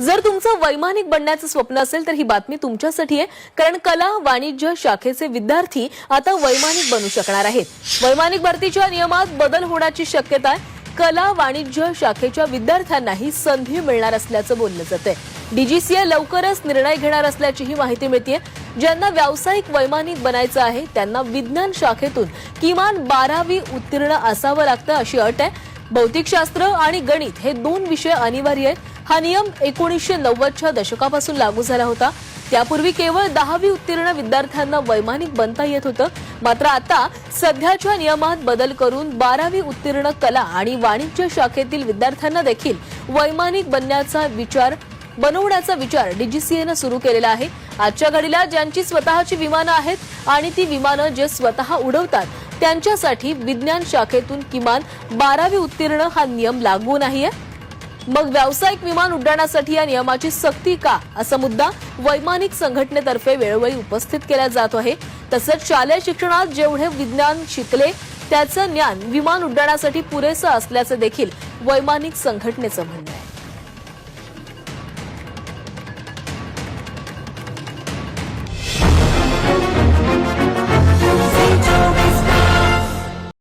जर तुमचं वैमानिक बनण्याचं स्वप्न असेल तर ही बातमी तुमच्यासाठी आहे. कारण कला वाणिज्य शाखेचे विद्यार्थी आता वैमानिक बनू शकणार आहेत. वैमानिक भरतीच्या नियमात बदल होण्याची शक्यता आहे. कला वाणिज्य शाखेच्या विद्यार्थ्यांनाही संधी मिळणार असल्याचं बोललं जातंय. डीजीसीए लवकरच निर्णय घेणार असल्याचीही माहिती मिळते ज्यांना व्यावसायिक वैमानिक बनायचं आहे त्यांना विज्ञान शाखेतून किमान बारावी उत्तीर्ण असावं लागतं अशी अट आहे. भौतिकशास्त्र आणि गणित हे दोन विषय अनिवार्य आहेत. हा नियम एकोणीसशे नव्वदच्या दशकापासून लागू झाला होता. त्यापूर्वी केवळ दहावी उत्तीर्ण विद्यार्थ्यांना वैमानिक बनता येत होतं. मात्र आता सध्याच्या नियमात बदल करून बारावी उत्तीर्ण कला आणि वाणिज्य शाखेतील विद्यार्थ्यांना देखील वैमानिक बनण्याचा विचार बनवण्याचा विचार डीजीसीएनं सुरू केलेला आहे. आजच्या घडीला ज्यांची स्वतःची विमानं आहेत आणि ती विमानं जे स्वतः उडवतात त्यांच्यासाठी विज्ञान शाखेतून किमान बारावी उत्तीर्ण हा नियम लागू नाहीये. मग व्यावसायिक विमान उड्डाणासाठी या नियमाची सक्ती का? असा मुद्दा वैमानिक संघटनेतर्फे वेळोवेळी उपस्थित केला जात आहे. तसंच शालेय शिक्षणात जेवढे विज्ञान शिकले त्याचं ज्ञान विमान उड्डाणासाठी पुरेसं असल्याचं देखील वैमानिक संघटनेचं म्हणणं आहे.